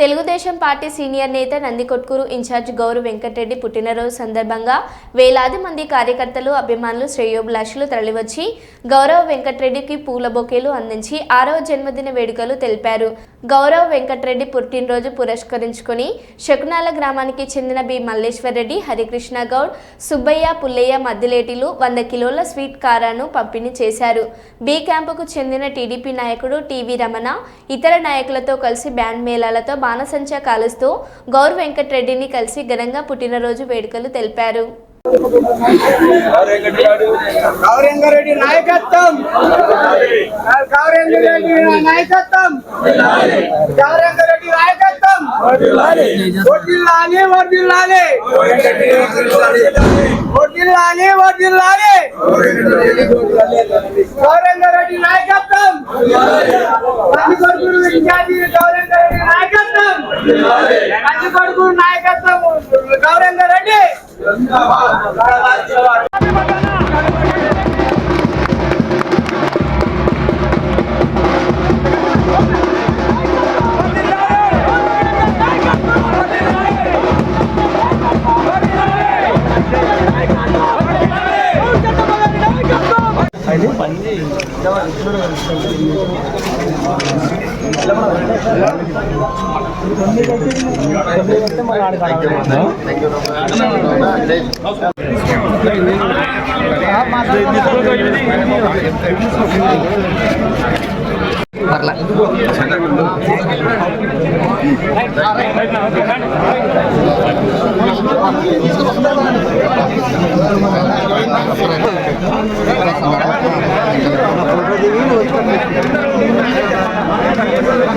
Telugu Desam party senior నేత Nandikotkur incharge Gaurav Venkatareddy పుట్టినరోజు సందర్భంగా వేలాది మంది కార్యకర్తలు అభిమానులు శ్రేయోభిలాషులు తరలివచ్చి గౌరవ్ వెంకటరెడ్డికి పూల బొకేలు అందించి ఆరవ జన్మదిన వేడుకలు తెలిపారు. గౌరవ్ వెంకటరెడ్డి పుట్టినరోజు పురస్కరించుకుని శకునాల గ్రామానికి చెందిన బి. మల్లేశ్వరరెడ్డి హరికృష్ణ గౌడ్ సుబ్బయ్య పుల్లయ్య మద్దిలేటిలు వంద కిలోల స్వీట్ కారాను పంపిణీ చేశారు. బి క్యాంపుకు చెందిన టీడీపీ నాయకుడు టీవీ రమణ ఇతర నాయకులతో కలిసి బ్యాండ్ మేళాలతో బాణసంచా కాలుస్తూ గౌర్ వెంకటరెడ్డిని కలిసి ఘనంగా పుట్టినరోజు వేడుకలు తెలిపారు. గౌరంగారెడ్డి నాయకత్వం. గౌరంగారెడ్డి నాయకత్వం. గౌరంగారెడ్డి నాయకత్వం. నాయకత్వం. నాయకత్వం కందికొడుకుడు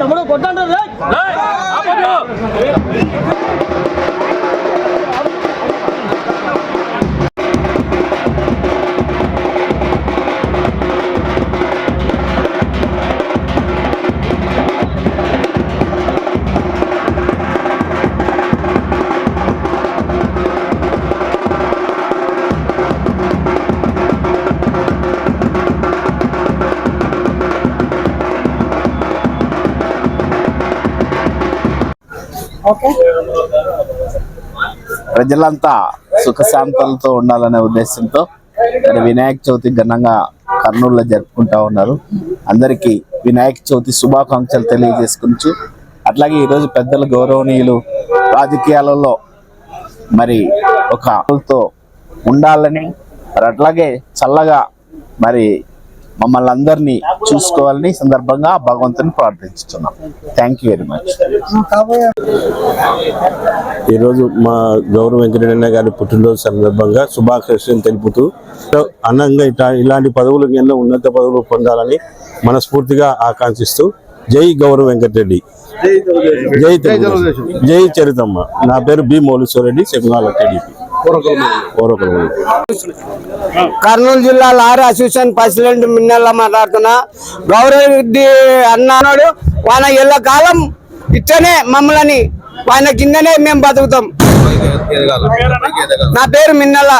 తమ్ముడు కొట్టండి. ప్రజలంతా సుఖశాంతులతో ఉండాలనే ఉద్దేశంతో మరి వినాయక చవితి ఘనంగా కర్నూలులో జరుపుకుంటా ఉన్నారు. అందరికీ వినాయక చవితి శుభాకాంక్షలు తెలియజేసుకుంటూ అట్లాగే ఈరోజు పెద్దల గౌరవనీయులు రాజకీయాలలో మరి ఒక ఉండాలని మరి అట్లాగే చల్లగా మరి మమ్మల్ని అందరినీ చూసుకోవాలని సందర్భంగా భగవంతుని ప్రార్థించుతున్నాం. థ్యాంక్ యూ వెరీ మచ్ ఈరోజు మా గౌరవ వెంకటరమణ గారి పుట్టినరోజు సందర్భంగా శుభాకాంక్షలు తెలుపుతూ అన్నంగా ఇట్లా ఇలాంటి పదవులు ఎన్నో ఉన్నత పదవులు పొందాలని మనస్ఫూర్తిగా ఆకాంక్షిస్తూ జై గౌరవ వెంకటరెడ్డి. జై జై చరితమ్మ. నా పేరు బి మౌలీశ్వరరెడ్డి శకునాల టీడీపీ. కర్నూలు జిల్లా లారీ అసోసియేషన్ ప్రెసిడెంట్ మిన్నెల్లా మాట్లాడుతున్నా గౌరవ అన్నాడు ఆయన ఎల్ల కాలం ఇట్టనే మమ్మల్ని ఆయన కిందనే మేము బతుకుతాం. నా పేరు Minnela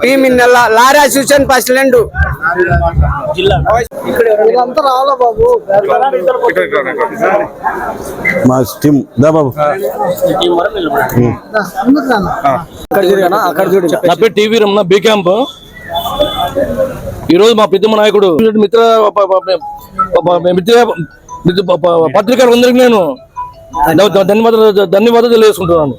P Minnela lorry association president మా టీం దా బాబు. నా పేరు టీవీ రమణ బి క్యాంప్. ఈరోజు మా పెద్దమ్మ నాయకుడు. మిత్ర మిత్ర పత్రికలు అందరికి నేను ధన్యవాదాలు. ధన్యవాదాలు తెలియజేసుకుంటున్నాను.